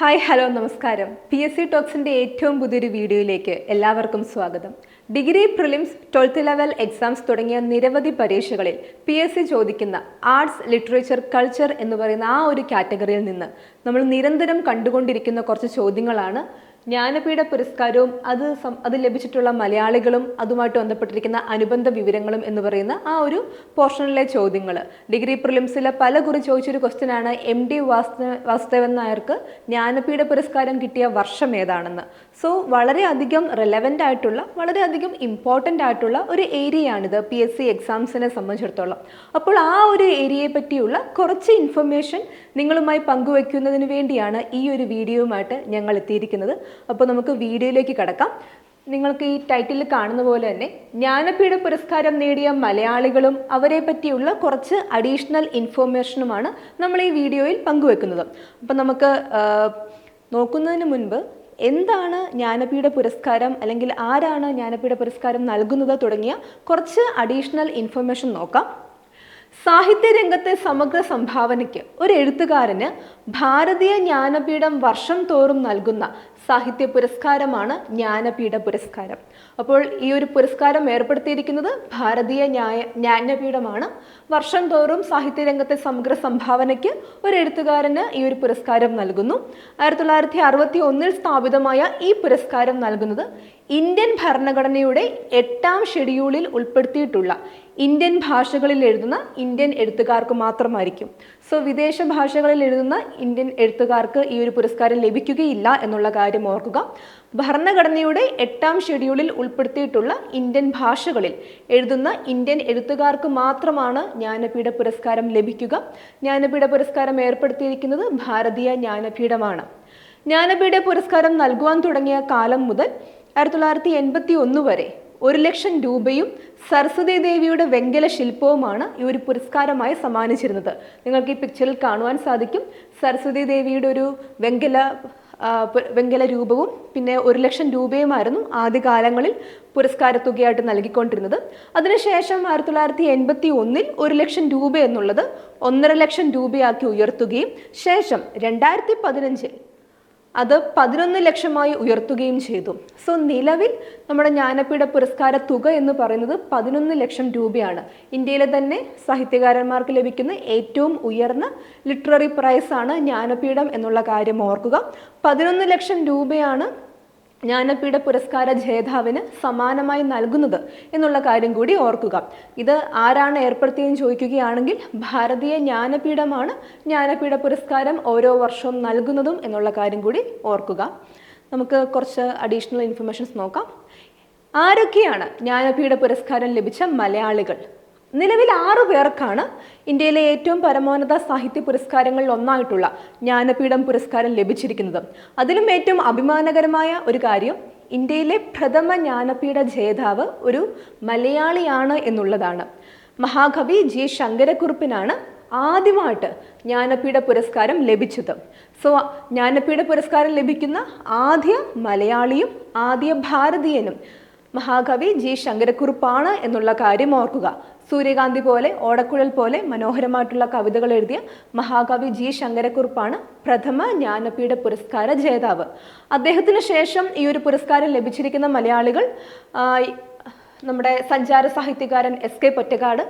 Hi hello നമസ്കാരം. P S C ടോക്സിന്റെ ഏറ്റവും പുതിയൊരു വീഡിയോയിലേക്ക് എല്ലാവർക്കും സ്വാഗതം. Degree prelims twelfth level exams തുടങ്ങിയ നിരവധി പരീക്ഷകളിൽ പി എസ് സി ചോദിക്കുന്ന ആർട്സ് ലിറ്ററേച്ചർ കൾച്ചർ എന്ന് പറയുന്ന ആ ഒരു കാറ്റഗറിയിൽ നിന്ന് നമ്മൾ നിരന്തരം കണ്ടുകൊണ്ടിരിക്കുന്ന കുറച്ച് ചോദ്യങ്ങളാണ് ജ്ഞാനപീഠ പുരസ്കാരവും അത് അത് ലഭിച്ചിട്ടുള്ള മലയാളികളും അതുമായിട്ട് ബന്ധപ്പെട്ടിരിക്കുന്ന അനുബന്ധ വിവരങ്ങളും എന്ന് പറയുന്ന ആ ഒരു പോർഷനിലെ ചോദ്യങ്ങൾ. ഡിഗ്രി പ്രിലിംസിലെ പല കുറി ചോദിച്ചൊരു ക്വസ്റ്റ്യൻ ആണ് എം ഡി വാസ്ത വാസുദേവൻ നായർക്ക് ജ്ഞാനപീഠ പുരസ്കാരം കിട്ടിയ വർഷം ഏതാണെന്ന്. സോ വളരെയധികം റെലവന്റ് ആയിട്ടുള്ള വളരെയധികം ഇമ്പോർട്ടന്റ് ആയിട്ടുള്ള ഒരു ഏരിയയാണിത് പി എസ് സി എക്സാംസിനെ സംബന്ധിച്ചിടത്തോളം. അപ്പോൾ ആ ഒരു ഏരിയയെ പറ്റിയുള്ള കുറച്ച് ഇൻഫർമേഷൻ നിങ്ങളുമായി പങ്കുവെക്കുന്നതിന് വേണ്ടിയാണ് ഈ ഒരു വീഡിയോയുമായിട്ട് ഞങ്ങൾ എത്തിയിരിക്കുന്നത്. അപ്പോൾ നമുക്ക് വീഡിയോയിലേക്ക് കടക്കാം. നിങ്ങൾക്ക് ഈ ടൈറ്റിൽ കാണുന്ന പോലെ തന്നെ ജ്ഞാനപീഠ പുരസ്കാരം നേടിയ മലയാളികളും അവരെ പറ്റിയുള്ള കുറച്ച് അഡീഷണൽ ഇൻഫോർമേഷനുമാണ് നമ്മൾ ഈ വീഡിയോയിൽ പങ്കുവെക്കുന്നത് അപ്പം നമുക്ക് നോക്കുന്നതിന് മുൻപ് എന്താണ് ജ്ഞാനപീഠ പുരസ്കാരം അല്ലെങ്കിൽ ആരാണ് ജ്ഞാനപീഠ പുരസ്കാരം നൽകുന്നത് തുടങ്ങിയ കുറച്ച് അഡീഷണൽ ഇൻഫർമേഷൻ നോക്കാം. സാഹിത്യ രംഗത്തെ സമഗ്ര സംഭാവനയ്ക്ക് ഒരു എഴുത്തുകാരന് ഭാരതീയ ജ്ഞാനപീഠം വർഷം തോറും നൽകുന്ന സാഹിത്യ പുരസ്കാരമാണ് ജ്ഞാനപീഠ പുരസ്കാരം. അപ്പോൾ ഈ ഒരു പുരസ്കാരം ഏർപ്പെടുത്തിയിരിക്കുന്നത് ഭാരതീയ ന്യായ ജ്ഞാനപീഠമാണ്. വർഷം തോറും സാഹിത്യരംഗത്തെ സമഗ്ര സംഭാവനയ്ക്ക് ഒരു എഴുത്തുകാരന് ഈ ഒരു പുരസ്കാരം നൽകുന്നു. ആയിരത്തി തൊള്ളായിരത്തി അറുപത്തി ഒന്നിൽ സ്ഥാപിതമായ ഈ പുരസ്കാരം നൽകുന്നത് ഇന്ത്യൻ ഭരണഘടനയുടെ എട്ടാം ഷെഡ്യൂളിൽ ഉൾപ്പെടുത്തിയിട്ടുള്ള ഇന്ത്യൻ ഭാഷകളിൽ എഴുതുന്ന ഇന്ത്യൻ എഴുത്തുകാർക്ക് മാത്രമായിരിക്കും. സോ വിദേശ ഭാഷകളിൽ എഴുതുന്ന ഇന്ത്യൻ എഴുത്തുകാർക്ക് ഈ ഒരു പുരസ്കാരം ലഭിക്കുകയില്ല എന്നുള്ള കാര്യം ഓർക്കുക. ഭരണഘടനയുടെ എട്ടാം ഷെഡ്യൂളിൽ ഉൾപ്പെടുത്തിയിട്ടുള്ള ഇന്ത്യൻ ഭാഷകളിൽ എഴുതുന്ന ഇന്ത്യൻ എഴുത്തുകാർക്ക് മാത്രമാണ് ജ്ഞാനപീഠ പുരസ്കാരം ലഭിക്കുക. ജ്ഞാനപീഠ പുരസ്കാരം ഏർപ്പെടുത്തിയിരിക്കുന്നത് ഭാരതീയ ജ്ഞാനപീഠമാണ്. ജ്ഞാനപീഠ പുരസ്കാരം നൽകുവാൻ തുടങ്ങിയ കാലം മുതൽ ആയിരത്തി തൊള്ളായിരത്തി എൺപത്തി ഒന്ന് വരെ ഒരു ലക്ഷം രൂപയും സരസ്വതി ദേവിയുടെ വെങ്കല ശില്പവുമാണ് ഈ ഒരു പുരസ്കാരമായി സമ്മാനിച്ചിരുന്നത്. നിങ്ങൾക്ക് ഈ പിക്ചറിൽ കാണുവാൻ സാധിക്കും. സരസ്വതി ദേവിയുടെ ഒരു വെങ്കല വെങ്കല രൂപവും പിന്നെ ഒരു ലക്ഷം രൂപയുമായിരുന്നു ആദ്യകാലങ്ങളിൽ പുരസ്കാര തുകയായിട്ട് നൽകിക്കൊണ്ടിരുന്നത്. അതിനുശേഷം ആയിരത്തി തൊള്ളായിരത്തി എൺപത്തി ഒന്നിൽ ഒരു ലക്ഷം രൂപ എന്നുള്ളത് ഒന്നര ലക്ഷം രൂപയാക്കി ഉയർത്തുകയും ശേഷം രണ്ടായിരത്തി പതിനഞ്ചിൽ അത് പതിനൊന്ന് ലക്ഷമായി ഉയർത്തുകയും ചെയ്തു. സോ നിലവിൽ നമ്മുടെ ജ്ഞാനപീഠ പുരസ്കാര തുക എന്ന് പറയുന്നത് പതിനൊന്ന് ലക്ഷം രൂപയാണ്. ഇന്ത്യയിലെ തന്നെ സാഹിത്യകാരന്മാർക്ക് ലഭിക്കുന്ന ഏറ്റവും ഉയർന്ന ലിറ്റററി പ്രൈസാണ് ജ്ഞാനപീഠം എന്നുള്ള കാര്യം ഓർക്കുക. പതിനൊന്ന് ലക്ഷം രൂപയാണ് ജ്ഞാനപീഠ പുരസ്കാര ജേതാവിന് സമാനമായി നൽകുന്നത് എന്നുള്ള കാര്യം കൂടി ഓർക്കുക. ഇത് ആരാണ് ഏർപ്പെടുത്തിയെന്ന് ചോദിക്കുകയാണെങ്കിൽ ഭാരതീയ ജ്ഞാനപീഠമാണ് ജ്ഞാനപീഠ പുരസ്കാരം ഓരോ വർഷവും നൽകുന്നതും എന്നുള്ള കാര്യം കൂടി ഓർക്കുക. നമുക്ക് കുറച്ച് അഡീഷണൽ ഇൻഫർമേഷൻസ് നോക്കാം. ആരൊക്കെയാണ് ജ്ഞാനപീഠ പുരസ്കാരം ലഭിച്ച മലയാളികൾ? നിലവിൽ ആറു പേർക്കാണ് ഇന്ത്യയിലെ ഏറ്റവും പരമോന്നത സാഹിത്യ പുരസ്കാരങ്ങളിൽ ഒന്നായിട്ടുള്ള ജ്ഞാനപീഠം പുരസ്കാരം ലഭിച്ചിരിക്കുന്നത്. അതിലും ഏറ്റവും അഭിമാനകരമായ ഒരു കാര്യം ഇന്ത്യയിലെ പ്രഥമ ജ്ഞാനപീഠ ജേതാവ് ഒരു മലയാളിയാണ് എന്നുള്ളതാണ്. മഹാകവി ജി ശങ്കരക്കുറുപ്പിനാണ് ആദ്യമായിട്ട് ജ്ഞാനപീഠ പുരസ്കാരം ലഭിച്ചത്. സോ ജ്ഞാനപീഠ പുരസ്കാരം ലഭിക്കുന്ന ആദ്യ മലയാളിയും ആദ്യ ഭാരതീയനും മഹാകവി ജി ശങ്കരക്കുറുപ്പാണ് എന്നുള്ള കാര്യം ഓർക്കുക. സൂര്യകാന്തി പോലെ ഓടക്കുഴൽ പോലെ മനോഹരമായിട്ടുള്ള കവിതകൾ എഴുതിയ മഹാകവി ജി ശങ്കരക്കുറുപ്പാണ് പ്രഥമ ജ്ഞാനപീഠ പുരസ്കാര ജേതാവ്. അദ്ദേഹത്തിന് ശേഷം ഈ ഒരു പുരസ്കാരം ലഭിച്ചിരിക്കുന്ന മലയാളികൾ നമ്മുടെ സഞ്ചാര സാഹിത്യകാരൻ S K Pottekkatt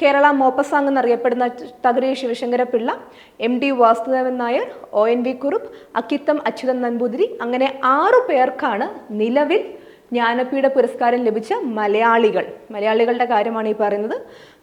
Kerala Maupassant എന്നറിയപ്പെടുന്ന Thakazhi Sivasankara Pillai M D Vasudevan Nair O N V Kurup Akkitham Achuthan Namboothiri അങ്ങനെ ആറു പേർക്കാണ് നിലവിൽ ജ്ഞാനപീഠ പുരസ്കാരം ലഭിച്ച മലയാളികൾ. മലയാളികളുടെ കാര്യമാണ് ഈ പറയുന്നത്.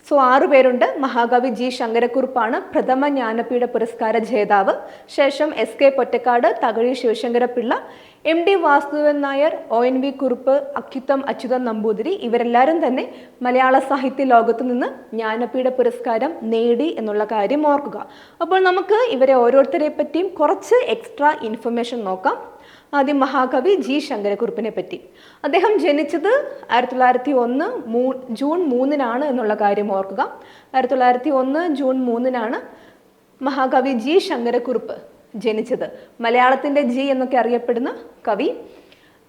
സോ ആറു പേരുണ്ട്. മഹാകവി ജി ശങ്കരക്കുറുപ്പാണ് പ്രഥമ ജ്ഞാനപീഠ പുരസ്കാര ജേതാവ്. ശേഷം S K Pottekkatt Thakazhi Sivasankara Pillai M D Vasudevan Nair O N V Kurup Akkitham Achuthan Namboothiri ഇവരെല്ലാവരും തന്നെ മലയാള സാഹിത്യ ലോകത്തു നിന്ന് ജ്ഞാനപീഠ പുരസ്കാരം നേടി എന്നുള്ള കാര്യം ഓർക്കുക. അപ്പോൾ നമുക്ക് ഇവരെ ഓരോരുത്തരെ പറ്റിയും കുറച്ച് എക്സ്ട്രാ ഇൻഫർമേഷൻ നോക്കാം. ആദ്യം മഹാകവി ജി ശങ്കരക്കുറുപ്പിനെ പറ്റി അദ്ദേഹം ജനിച്ചത് ആയിരത്തി തൊള്ളായിരത്തി ഒന്ന് മൂ ജൂൺ മൂന്നിനാണ് എന്നുള്ള കാര്യം ഓർക്കുക. ആയിരത്തി തൊള്ളായിരത്തി ഒന്ന് ജൂൺ മൂന്നിനാണ് മഹാകവി ജി ശങ്കരക്കുറുപ്പ് ജനിച്ചത്. മലയാളത്തിന്റെ ജി എന്നൊക്കെ അറിയപ്പെടുന്ന കവി.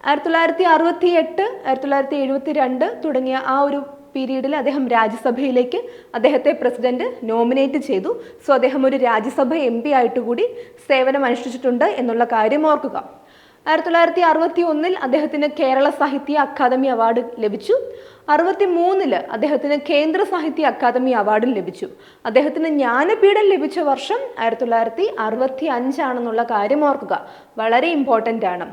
ആയിരത്തി തൊള്ളായിരത്തി അറുപത്തി എട്ട് ആയിരത്തി തൊള്ളായിരത്തി എഴുപത്തി രണ്ട് തുടങ്ങിയ ആ ഒരു പീരീഡിൽ അദ്ദേഹം രാജ്യസഭയിലേക്ക് അദ്ദേഹത്തെ പ്രസിഡന്റ് നോമിനേറ്റ് ചെയ്തു. സോ അദ്ദേഹം ഒരു രാജ്യസഭ എം പി ആയിട്ട് കൂടി സേവനം അനുഷ്ഠിച്ചിട്ടുണ്ട് എന്നുള്ള കാര്യം ഓർക്കുക. ആയിരത്തി തൊള്ളായിരത്തി അറുപത്തി ഒന്നിൽ അദ്ദേഹത്തിന് കേരള സാഹിത്യ അക്കാദമി അവാർഡ് ലഭിച്ചു. അറുപത്തി മൂന്നിൽ അദ്ദേഹത്തിന് കേന്ദ്ര സാഹിത്യ അക്കാദമി അവാർഡും ലഭിച്ചു. അദ്ദേഹത്തിന് ജ്ഞാനപീഠം ലഭിച്ച വർഷം ആയിരത്തി തൊള്ളായിരത്തി അറുപത്തി അഞ്ചാണെന്നുള്ള കാര്യം ഓർക്കുക. വളരെ ഇമ്പോർട്ടന്റ് ആണ്.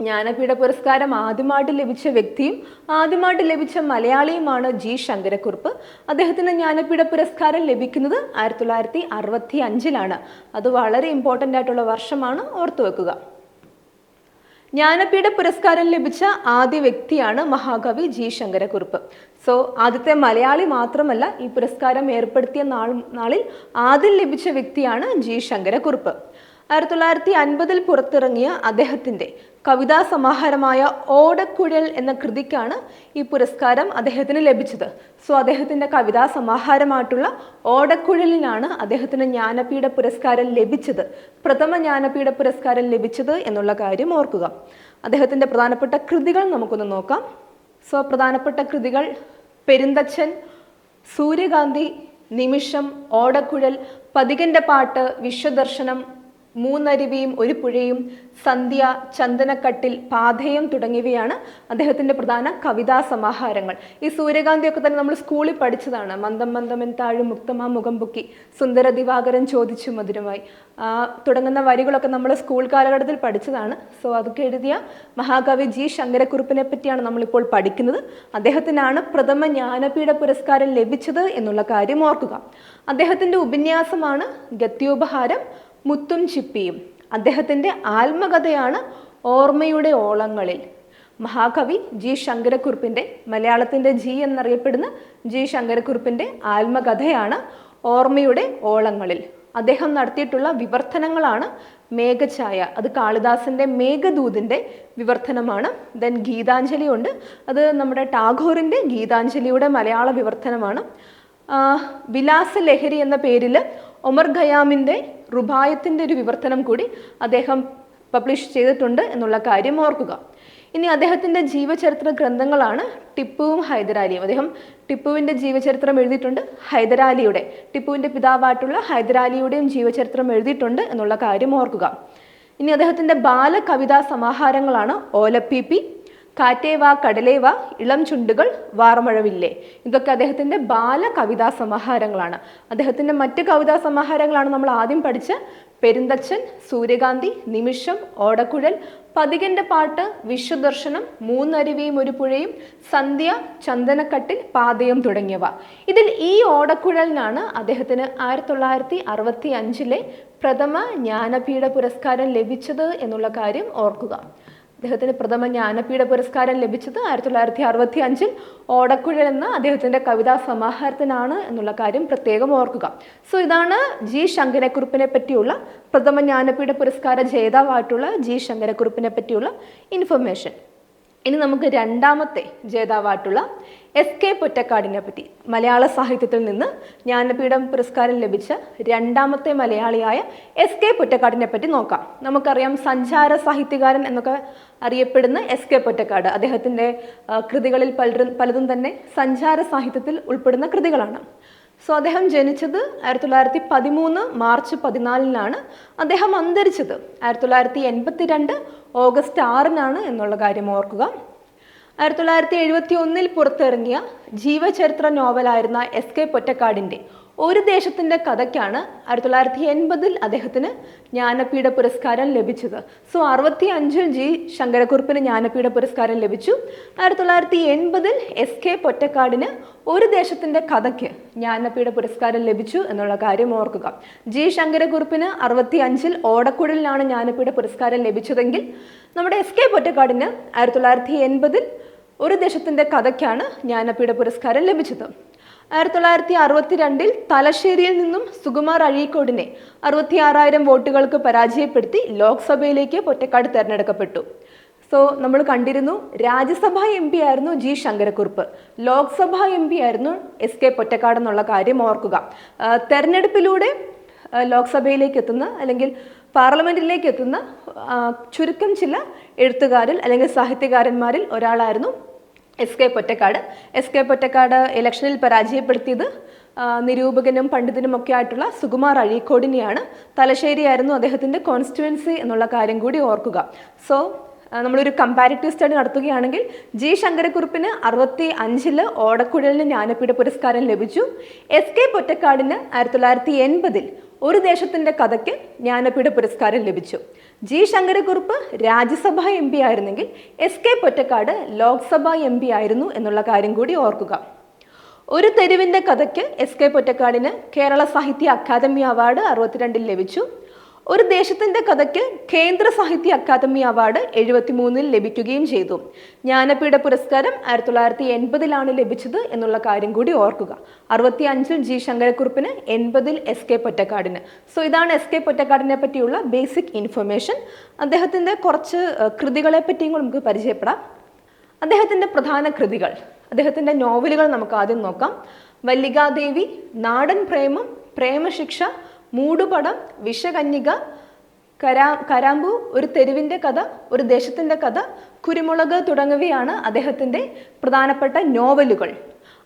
ജ്ഞാനപീഠ പുരസ്കാരം ആദ്യമായിട്ട് ലഭിച്ച വ്യക്തിയും ആദ്യമായിട്ട് ലഭിച്ച മലയാളിയുമാണ് ജി ശങ്കരക്കുറുപ്പ്. അദ്ദേഹത്തിന് ജ്ഞാനപീഠ പുരസ്കാരം ലഭിക്കുന്നത് ആയിരത്തി തൊള്ളായിരത്തി അറുപത്തി അഞ്ചിലാണ് അത് വളരെ ഇമ്പോർട്ടന്റ് ആയിട്ടുള്ള വർഷമാണ്. ഓർത്തു വെക്കുക ജ്ഞാനപീഠ പുരസ്കാരം ലഭിച്ച ആദ്യ വ്യക്തിയാണ് മഹാകവി ജി ശങ്കരക്കുറുപ്പ്. സോ ആദ്യത്തെ മലയാളി മാത്രമല്ല ഈ പുരസ്കാരം ഏർപ്പെടുത്തിയ നാൾ നാളിൽ ആദ്യം ലഭിച്ച വ്യക്തിയാണ് ജി ശങ്കരക്കുറുപ്പ്. ആയിരത്തി തൊള്ളായിരത്തി അൻപതിൽ പുറത്തിറങ്ങിയ അദ്ദേഹത്തിന്റെ കവിതാ സമാഹാരമായ ഓടക്കുഴൽ എന്ന കൃതിക്കാണ് ഈ പുരസ്കാരം അദ്ദേഹത്തിന് ലഭിച്ചത്. സോ അദ്ദേഹത്തിന്റെ കവിതാ സമാഹാരമായിട്ടുള്ള ഓടക്കുഴലിനാണ് അദ്ദേഹത്തിന് ജ്ഞാനപീഠ പുരസ്കാരം ലഭിച്ചത്. പ്രഥമ ജ്ഞാനപീഠ പുരസ്കാരം ലഭിച്ചത് എന്നുള്ള കാര്യം ഓർക്കുക. അദ്ദേഹത്തിന്റെ പ്രധാനപ്പെട്ട കൃതികൾ നമുക്കൊന്ന് നോക്കാം. സോ പ്രധാനപ്പെട്ട കൃതികൾ പെരുന്തച്ഛൻ സൂര്യകാന്തി നിമിഷം ഓടക്കുഴൽ പതികന്റെ പാട്ട് വിശ്വദർശനം മൂന്നരുവിയും ഒരു പുഴയും സന്ധ്യ ചന്ദനക്കട്ടിൽ പാഥേയം തുടങ്ങിയവയാണ് അദ്ദേഹത്തിന്റെ പ്രധാന കവിതാ സമാഹാരങ്ങൾ. ഈ സൂര്യകാന്തിയൊക്കെ തന്നെ നമ്മൾ സ്കൂളിൽ പഠിച്ചതാണ്. മന്ദം മന്ദമൻ താഴും മുക്തമാ മുഖം പൊക്കി. സുന്ദര ദിവാകരൻ ചോദിച്ചു മധുരമായി. തുടങ്ങുന്ന വരികളൊക്കെ നമ്മൾ സ്കൂൾ കാലഘട്ടത്തിൽ പഠിച്ചതാണ്. സോ അതൊക്കെ എഴുതിയ മഹാകവി ജി ശങ്കരക്കുറുപ്പിനെ പറ്റിയാണ് നമ്മളിപ്പോൾ പഠിക്കുന്നത്. അദ്ദേഹത്തിനാണ് പ്രഥമ ജ്ഞാനപീഠ പുരസ്കാരം ലഭിച്ചത് എന്നുള്ള കാര്യം ഓർക്കുക. അദ്ദേഹത്തിന്റെ ഉപന്യാസമാണ് ഗത്യോപഹാരം. മുത്തും ചിപ്പിയും. അദ്ദേഹത്തിന്റെ ആത്മകഥയാണ് ഓർമ്മയുടെ ഓളങ്ങളിൽ. മഹാകവി ജി ശങ്കരക്കുറുപ്പിന്റെ മലയാളത്തിന്റെ ജി എന്നറിയപ്പെടുന്ന ജി ശങ്കരക്കുറുപ്പിന്റെ ആത്മകഥയാണ് ഓർമ്മയുടെ ഓളങ്ങളിൽ. അദ്ദേഹം നടത്തിയിട്ടുള്ള വിവർത്തനങ്ങളാണ് മേഘഛായ. അത് കാളിദാസന്റെ മേഘദൂതിന്റെ വിവർത്തനമാണ്. ദെൻ ഗീതാഞ്ജലി ഉണ്ട്. അത് നമ്മുടെ ടാഗോറിന്റെ ഗീതാഞ്ജലിയുടെ മലയാള വിവർത്തനമാണ്. ആ, വിലാസ ലഹരി എന്ന പേരിൽ ഒമർ ഖയാമിന്റെ റുബായത്തിന്റെ ഒരു വിവർത്തനം കൂടി അദ്ദേഹം പബ്ലിഷ് ചെയ്തിട്ടുണ്ട് എന്നുള്ള കാര്യം ഓർക്കുക. ഇനി അദ്ദേഹത്തിന്റെ ജീവചരിത്ര ഗ്രന്ഥങ്ങളാണ് ടിപ്പുവും ഹൈദരാലിയും. അദ്ദേഹം ടിപ്പുവിന്റെ ജീവചരിത്രം എഴുതിയിട്ടുണ്ട് ഹൈദരാലിയുടെ ടിപ്പുവിന്റെ പിതാവായിട്ടുള്ള ഹൈദരാലിയുടെയും ജീവചരിത്രം എഴുതിയിട്ടുണ്ട് എന്നുള്ള കാര്യം ഓർക്കുക. ഇനി അദ്ദേഹത്തിന്റെ ബാലകവിതാ സമാഹാരങ്ങളാണ് ഓലപ്പീപ്പി കാറ്റേവ കടലേവ ഇളം ചുണ്ടുകൾ വാറമഴവില്ലേ? ഇതൊക്കെ അദ്ദേഹത്തിന്റെ ബാല കവിതാ സമാഹാരങ്ങളാണ്. അദ്ദേഹത്തിന്റെ മറ്റ് കവിതാ സമാഹാരങ്ങളാണ് നമ്മൾ ആദ്യം പഠിച്ച പെരുന്തച്ഛൻ സൂര്യകാന്തി നിമിഷം ഓടക്കുഴൽ പതികന്റെ പാട്ട് വിശ്വദർശനം മൂന്നരുവിയും ഒരു പുഴയും സന്ധ്യ ചന്ദനക്കട്ടിൽ പാതയം തുടങ്ങിയവ. ഇതിൽ ഈ ഓടക്കുഴലിനാണ് അദ്ദേഹത്തിന് ആയിരത്തി തൊള്ളായിരത്തി അറുപത്തി അഞ്ചിലെ പ്രഥമ ജ്ഞാനപീഠ പുരസ്കാരം ലഭിച്ചത് എന്നുള്ള കാര്യം ഓർക്കുക. അദ്ദേഹത്തിന് പ്രഥമ ജ്ഞാനപീഠ പുരസ്കാരം ലഭിച്ചത് ആയിരത്തി തൊള്ളായിരത്തി അറുപത്തി അഞ്ചിൽ ഓടക്കുഴൽ എന്ന അദ്ദേഹത്തിന്റെ കവിതാ സമാഹാരത്തിനാണ് എന്നുള്ള കാര്യം പ്രത്യേകം ഓർക്കുക. സോ ഇതാണ് ജി ശങ്കരക്കുറുപ്പിനെ പറ്റിയുള്ള പ്രഥമ ജ്ഞാനപീഠ പുരസ്കാര ജേതാവായിട്ടുള്ള ജി ശങ്കരക്കുറുപ്പിനെ പറ്റിയുള്ള ഇൻഫർമേഷൻ ഇനി നമുക്ക് രണ്ടാമത്തെ ജേതാവായിട്ടുള്ള എസ് കെ പൊറ്റക്കാടിനെ പറ്റി. മലയാള സാഹിത്യത്തിൽ നിന്ന് ജ്ഞാനപീഠം പുരസ്കാരം ലഭിച്ച രണ്ടാമത്തെ മലയാളിയായ എസ് കെ പൊറ്റക്കാടിനെ പറ്റി നോക്കാം. നമുക്കറിയാം സഞ്ചാര സാഹിത്യകാരൻ എന്നൊക്കെ അറിയപ്പെടുന്ന എസ് കെ പൊറ്റക്കാട് അദ്ദേഹത്തിന്റെ കൃതികളിൽ പലരും പലതും തന്നെ സഞ്ചാര സാഹിത്യത്തിൽ ഉൾപ്പെടുന്ന കൃതികളാണ്. സോ അദ്ദേഹം ജനിച്ചത് ആയിരത്തി തൊള്ളായിരത്തി പതിമൂന്ന് മാർച്ച് പതിനാലിനാണ്. അദ്ദേഹം അന്തരിച്ചത് ആയിരത്തി തൊള്ളായിരത്തി എൺപത്തി രണ്ട് ഓഗസ്റ്റ് ആറിനാണ് എന്നുള്ള കാര്യം ഓർക്കുക. ആയിരത്തി തൊള്ളായിരത്തി എഴുപത്തി ഒന്നിൽ പുറത്തിറങ്ങിയ ജീവചരിത്ര നോവലായിരുന്ന എസ് കെ പൊറ്റക്കാടിന്റെ ഒരു ദേശത്തിന്റെ കഥയ്ക്കാണ് ആയിരത്തി തൊള്ളായിരത്തി എൺപതിൽ അദ്ദേഹത്തിന് ജ്ഞാനപീഠ പുരസ്കാരം ലഭിച്ചത്. സോ അറുപത്തി അഞ്ചിൽ ജി ശങ്കരക്കുറുപ്പിന് ജ്ഞാനപീഠ പുരസ്കാരം ലഭിച്ചു. ആയിരത്തി തൊള്ളായിരത്തി എൺപതിൽ എസ് കെ പൊറ്റക്കാടിന് ഒരു ദേശത്തിന്റെ കഥയ്ക്ക് ജ്ഞാനപീഠ പുരസ്കാരം ലഭിച്ചു എന്നുള്ള കാര്യം ഓർക്കുക. ജി ശങ്കരക്കുറുപ്പിന് അറുപത്തി അഞ്ചിൽ ഓടക്കുഴലിനാണ് ജ്ഞാനപീഠ പുരസ്കാരം ലഭിച്ചതെങ്കിൽ നമ്മുടെ എസ് കെ പൊറ്റക്കാടിന് ആയിരത്തി തൊള്ളായിരത്തി എൺപതിൽ ഒരു ദേശത്തിന്റെ കഥയ്ക്കാണ് ജ്ഞാനപീഠ പുരസ്കാരം ലഭിച്ചത്. ആയിരത്തി തൊള്ളായിരത്തി അറുപത്തി രണ്ടിൽ തലശ്ശേരിയിൽ നിന്നും സുകുമാർ അഴീക്കോടിനെ അറുപത്തി ആറായിരം വോട്ടുകൾക്ക് പരാജയപ്പെടുത്തി ലോക്സഭയിലേക്ക് പൊറ്റക്കാട് തിരഞ്ഞെടുക്കപ്പെട്ടു. സോ നമ്മൾ കണ്ടിരുന്നു രാജ്യസഭ എം പി ആയിരുന്നു G Sankarakurup. Lok Sabha M P ആയിരുന്നു എസ് കെ പൊറ്റക്കാട് എന്നുള്ള കാര്യം ഓർക്കുക. തെരഞ്ഞെടുപ്പിലൂടെ ലോക്സഭയിലേക്ക് എത്തുന്ന അല്ലെങ്കിൽ പാർലമെന്റിലേക്ക് എത്തുന്ന ചുരുക്കം ചില എഴുത്തുകാരിൽ അല്ലെങ്കിൽ സാഹിത്യകാരന്മാരിൽ ഒരാളായിരുന്നു S K Pottekkatt S K Pottekkatt ഇലക്ഷനിൽ പരാജയപ്പെടുത്തിയത് നിരൂപകനും പണ്ഡിതനുമൊക്കെ ആയിട്ടുള്ള സുകുമാർ അഴീക്കോടിനെയാണ്. തലശ്ശേരിയായിരുന്നു അദ്ദേഹത്തിന്റെ കോൺസ്റ്റുവൻസി എന്നുള്ള കാര്യം കൂടി ഓർക്കുക. സോ നമ്മളൊരു കമ്പാരിറ്റീവ് സ്റ്റഡി നടത്തുകയാണെങ്കിൽ ജി ശങ്കരക്കുറുപ്പിന് അറുപത്തി അഞ്ചിൽ ഓടക്കുഴലിന് ജ്ഞാനപീഠ പുരസ്കാരം ലഭിച്ചു. എസ് കെ പൊറ്റക്കാടിന് ആയിരത്തി തൊള്ളായിരത്തി എൺപതിൽ ഒരു ദേശത്തിന്റെ കഥയ്ക്ക് ജ്ഞാനപീഠ പുരസ്കാരം ലഭിച്ചു. G Sankarakurup Rajya Sabha M P ആയിരുന്നെങ്കിൽ S K Pottekkatt Lok Sabha M P ആയിരുന്നു എന്നുള്ള കാര്യം കൂടി ഓർക്കുക. ഒരു തെരുവിന്റെ കഥയ്ക്ക് എസ് കെ പൊറ്റക്കാടിന് കേരള സാഹിത്യ അക്കാദമി അവാർഡ് അറുപത്തിരണ്ടിൽ ലഭിച്ചു. ഒരു ദേശത്തിന്റെ കഥയ്ക്ക് കേന്ദ്ര സാഹിത്യ അക്കാദമി അവാർഡ് എഴുപത്തിമൂന്നിൽ ലഭിക്കുകയും ചെയ്തു. ജ്ഞാനപീഠ പുരസ്കാരം ആയിരത്തി തൊള്ളായിരത്തി എൺപതിലാണ് ലഭിച്ചത് എന്നുള്ള കാര്യം കൂടി ഓർക്കുക. അറുപത്തി അഞ്ചിൽ ജി ശങ്കരക്കുറുപ്പിന് എൺപതിൽ എസ് കെ പൊറ്റക്കാടിന്. സോ ഇതാണ് എസ് കെ പൊറ്റക്കാടിനെ പറ്റിയുള്ള ബേസിക് ഇൻഫർമേഷൻ അദ്ദേഹത്തിന്റെ കുറച്ച് കൃതികളെ പറ്റിയും നമുക്ക് പരിചയപ്പെടാം. അദ്ദേഹത്തിന്റെ പ്രധാന കൃതികൾ. അദ്ദേഹത്തിന്റെ നോവലുകൾ നമുക്ക് ആദ്യം നോക്കാം. വല്ലികാദേവി നാടൻ പ്രേമം പ്രേമശിക്ഷ മൂടുപടം വിഷകന്യക കരാ കരാമ്പു ഒരു തെരുവിന്റെ കഥ ഒരു ദേശത്തിന്റെ കഥ കുരുമുളക് തുടങ്ങിയവയാണ് അദ്ദേഹത്തിന്റെ പ്രധാനപ്പെട്ട നോവലുകൾ.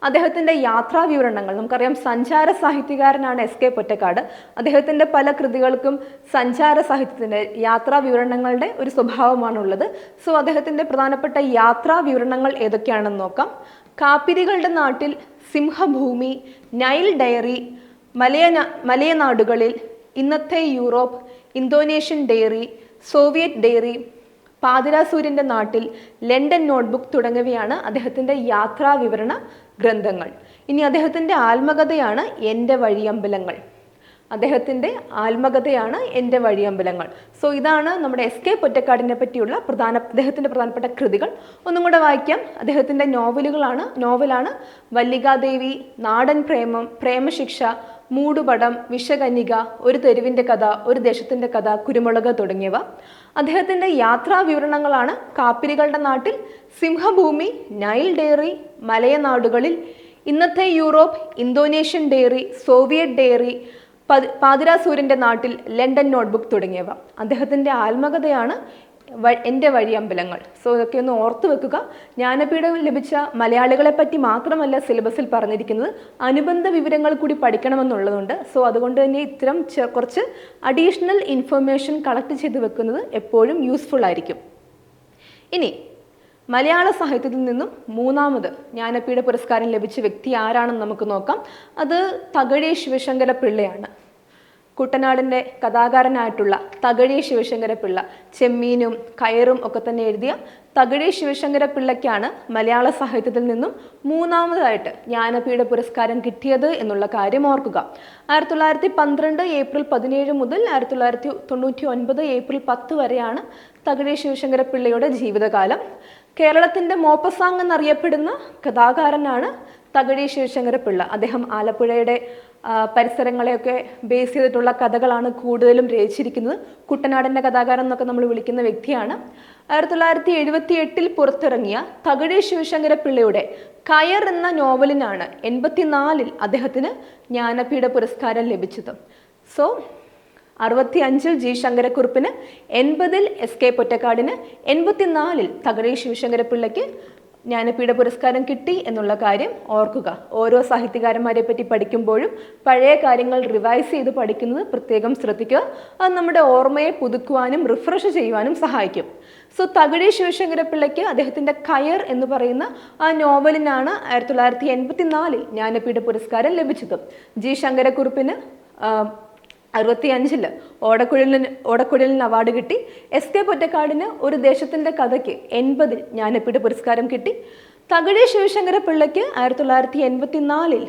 അദ്ദേഹത്തിന്റെ യാത്രാ വിവരണങ്ങൾ. നമുക്കറിയാം സഞ്ചാര സാഹിത്യകാരനാണ് എസ് കെ പൊറ്റക്കാട്. അദ്ദേഹത്തിന്റെ പല കൃതികൾക്കും സഞ്ചാര സാഹിത്യത്തിന്റെ യാത്രാ വിവരണങ്ങളുടെ ഒരു സ്വഭാവമാണുള്ളത്. സോ അദ്ദേഹത്തിന്റെ പ്രധാനപ്പെട്ട യാത്രാ വിവരണങ്ങൾ ഏതൊക്കെയാണെന്ന് നോക്കാം. കാപ്പിരികളുടെ നാട്ടിൽ സിംഹഭൂമി നൈൽ ഡയറി മലയന മലയനാടുകളിൽ ഇന്നത്തെ Europe Indonesian diary Soviet diary പാതിരാസൂര്യന്റെ നാട്ടിൽ ലണ്ടൻ നോട്ട്ബുക്ക് തുടങ്ങിയവയാണ് അദ്ദേഹത്തിന്റെ യാത്രാ വിവരണ ഗ്രന്ഥങ്ങൾ. ഇനി അദ്ദേഹത്തിന്റെ ആത്മകഥയാണ് എന്റെ വഴിയമ്പലങ്ങൾ. അദ്ദേഹത്തിന്റെ ആത്മകഥയാണ് എന്റെ വഴിയമ്പലങ്ങൾ. സോ ഇതാണ് നമ്മുടെ എസ് കെ പൊറ്റക്കാടിനെ പറ്റിയുള്ള പ്രധാന അദ്ദേഹത്തിന്റെ പ്രധാനപ്പെട്ട കൃതികൾ. ഒന്നും കൂടെ വായിക്കാം. അദ്ദേഹത്തിന്റെ നോവലുകളാണ് നോവലാണ് വല്ലികാദേവി നാടൻ പ്രേമം പ്രേമശിക്ഷ മൂടുപടം വിഷകന്യക ഒരു തെരുവിന്റെ കഥ ഒരു ദേശത്തിന്റെ കഥ കുരുമുളക് തുടങ്ങിയവ. അദ്ദേഹത്തിന്റെ യാത്രാ വിവരണങ്ങളാണ് കാപ്പിരികളുടെ നാട്ടിൽ സിംഹഭൂമി നൈൽ ഡെയറി മലയനാടുകളിൽ ഇന്നത്തെ Europe Indonesian diary Soviet diary പാതിരാസൂരിന്റെ നാട്ടിൽ ലണ്ടൻ നോട്ട്ബുക്ക് തുടങ്ങിയവ. അദ്ദേഹത്തിന്റെ ആത്മകഥയാണ് വ- വഴി അമ്പലങ്ങൾ. സോ ഇതൊക്കെ ഒന്ന് ഓർത്തു വെക്കുക. ജ്ഞാനപീഠം ലഭിച്ച മലയാളികളെ പറ്റി മാത്രമല്ല സിലബസിൽ പറഞ്ഞിരിക്കുന്നത്. അനുബന്ധ വിവരങ്ങൾ കൂടി പഠിക്കണമെന്നുള്ളതുണ്ട്. സോ അതുകൊണ്ട് തന്നെ ഇത്തരം കുറച്ച് അഡീഷണൽ ഇൻഫർമേഷൻ കളക്ട് ചെയ്ത് വെക്കുന്നത് എപ്പോഴും യൂസ്ഫുൾ ആയിരിക്കും. ഇനി മലയാള സാഹിത്യത്തിൽ നിന്നും മൂന്നാമത് ജ്ഞാനപീഠ പുരസ്കാരം ലഭിച്ച വ്യക്തി ആരാണെന്ന് നമുക്ക് നോക്കാം. അത് തകഴി ശിവശങ്കര പിള്ളയാണ് കുട്ടനാടിന്റെ കഥാകാരനായിട്ടുള്ള തകഴി ശിവശങ്കര പിള്ള ചെമ്മീനും കയറും ഒക്കെ തന്നെ എഴുതിയ തകഴി ശിവശങ്കര പിള്ളയ്ക്കാണ് മലയാള സാഹിത്യത്തിൽ നിന്നും മൂന്നാമതായിട്ട് ജ്ഞാനപീഠ പുരസ്കാരം കിട്ടിയത് എന്നുള്ള കാര്യം ഓർക്കുക. ആയിരത്തി തൊള്ളായിരത്തി പന്ത്രണ്ട് ഏപ്രിൽ പതിനേഴ് മുതൽ ആയിരത്തി തൊള്ളായിരത്തി തൊണ്ണൂറ്റി ഒൻപത് ഏപ്രിൽ പത്ത് വരെയാണ് തകഴി ശിവശങ്കര പിള്ളയുടെ ജീവിതകാലം. കേരളത്തിന്റെ മോപ്പസാങ് എന്നറിയപ്പെടുന്ന കഥാകാരനാണ് തകഴി ശിവശങ്കര പിള്ള അദ്ദേഹം ആലപ്പുഴയുടെ പരിസരങ്ങളെയൊക്കെ ബേസ് ചെയ്തിട്ടുള്ള കഥകളാണ് കൂടുതലും രചിച്ചിരിക്കുന്നത്. കുട്ടനാടിന്റെ കഥാകാരൻ എന്നൊക്കെ നമ്മൾ വിളിക്കുന്ന വ്യക്തിയാണ്. ആയിരത്തി തൊള്ളായിരത്തി എഴുപത്തി എട്ടിൽ പുറത്തിറങ്ങിയ തകഴി ശിവശങ്കര പിള്ളയുടെ കയർ എന്ന നോവലിനാണ് എൺപത്തിനാലിൽ അദ്ദേഹത്തിന് ജ്ഞാനപീഠ പുരസ്കാരം ലഭിച്ചത്. സോ അറുപത്തി അഞ്ചിൽ ജി ശങ്കരക്കുറുപ്പിന് എൺപതിൽ എസ് കെ പൊറ്റക്കാടിന് എൺപത്തിനാലിൽ തകഴി ശിവശങ്കര പിള്ളയ്ക്ക് ജ്ഞാനപീഠ പുരസ്കാരം കിട്ടി എന്നുള്ള കാര്യം ഓർക്കുക. ഓരോ സാഹിത്യകാരന്മാരെ പറ്റി പഠിക്കുമ്പോഴും പഴയ കാര്യങ്ങൾ റിവൈസ് ചെയ്ത് പഠിക്കുന്നത് പ്രത്യേകം ശ്രദ്ധിക്കുക. അത് നമ്മുടെ ഓർമ്മയെ പുതുക്കുവാനും റിഫ്രഷ് ചെയ്യുവാനും സഹായിക്കും. സോ തകഴി ശിവശങ്കരപ്പിള്ളയ്ക്ക് അദ്ദേഹത്തിന്റെ കയർ എന്ന് പറയുന്ന ആ നോവലിനാണ് ആയിരത്തി തൊള്ളായിരത്തി എൺപത്തി നാലിൽ ജ്ഞാനപീഠ പുരസ്കാരം ലഭിച്ചത്. ജി. ശങ്കരക്കുറുപ്പിന് ആ, അറുപത്തി അഞ്ചിൽ ഓടക്കുഴലിന് ഓടക്കുഴലിന് അവാർഡ് കിട്ടി. എസ് കെ പൊറ്റക്കാടിന് ഒരു ദേശത്തിന്റെ കഥയ്ക്ക് എൺപതിൽ ജ്ഞാനപീഠ പുരസ്കാരം കിട്ടി. തകഴി ശിവശങ്കര പിള്ളയ്ക്ക് ആയിരത്തി തൊള്ളായിരത്തി എൺപത്തി നാലിൽ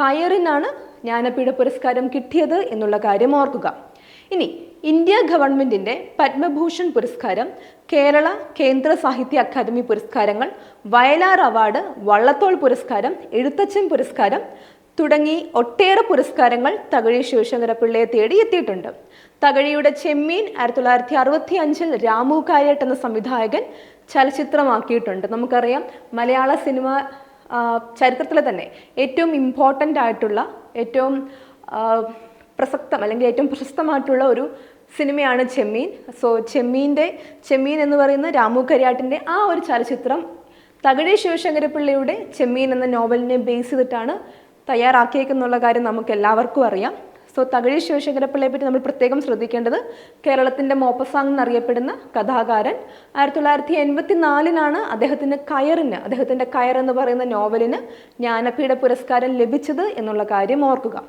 കയറിനാണ് ജ്ഞാനപീഠ പുരസ്കാരം കിട്ടിയത് എന്നുള്ള കാര്യം ഓർക്കുക. ഇനി ഇന്ത്യ ഗവൺമെന്റിന്റെ പത്മഭൂഷൺ പുരസ്കാരം കേരള കേന്ദ്ര സാഹിത്യ അക്കാദമി പുരസ്കാരങ്ങൾ വയലാർ അവാർഡ് വള്ളത്തോൾ പുരസ്കാരം എഴുത്തച്ഛൻ പുരസ്കാരം തുടങ്ങി ഒട്ടേറെ പുരസ്കാരങ്ങൾ തകഴി ശിവശങ്കര പിള്ളയെ തേടി എത്തിയിട്ടുണ്ട് തകഴിയുടെ ചെമ്മീൻ ആയിരത്തി തൊള്ളായിരത്തി അറുപത്തി അഞ്ചിൽ രാമു കാര്യട്ട് എന്ന സംവിധായകൻ ചലച്ചിത്രമാക്കിയിട്ടുണ്ട്. നമുക്കറിയാം മലയാള സിനിമ ചരിത്രത്തിലെ തന്നെ ഏറ്റവും ഇമ്പോർട്ടന്റ് ആയിട്ടുള്ള ഏറ്റവും പ്രസക്തം അല്ലെങ്കിൽ ഏറ്റവും പ്രശസ്തമായിട്ടുള്ള ഒരു സിനിമയാണ് ചെമ്മീൻ. സോ ചെമ്മീന്റെ ചെമ്മീൻ എന്ന് പറയുന്ന രാമു കരിയാട്ടിന്റെ ആ ഒരു ചലച്ചിത്രം തകഴി ശിവശങ്കരപ്പിള്ളയുടെ ചെമ്മീൻ എന്ന നോവലിനെ ബേസ് ചെയ്തിട്ടാണ് തയ്യാറാക്കിയേക്കുന്നുള്ള കാര്യം നമുക്ക് എല്ലാവർക്കും അറിയാം. സോ തകഴി ശിവശങ്കരപ്പിള്ളയെ പറ്റി നമ്മൾ പ്രത്യേകം ശ്രദ്ധിക്കേണ്ടത് കേരളത്തിന്റെ മോപ്പസാങ് എന്നറിയപ്പെടുന്ന കഥാകാരൻ ആയിരത്തി തൊള്ളായിരത്തി എൺപത്തി നാലിനാണ് അദ്ദേഹത്തിന്റെ കയറിന് അദ്ദേഹത്തിന്റെ കയർ എന്ന് പറയുന്ന നോവലിന് ജ്ഞാനപീഠ പുരസ്കാരം ലഭിച്ചത് എന്നുള്ള കാര്യം ഓർക്കുക.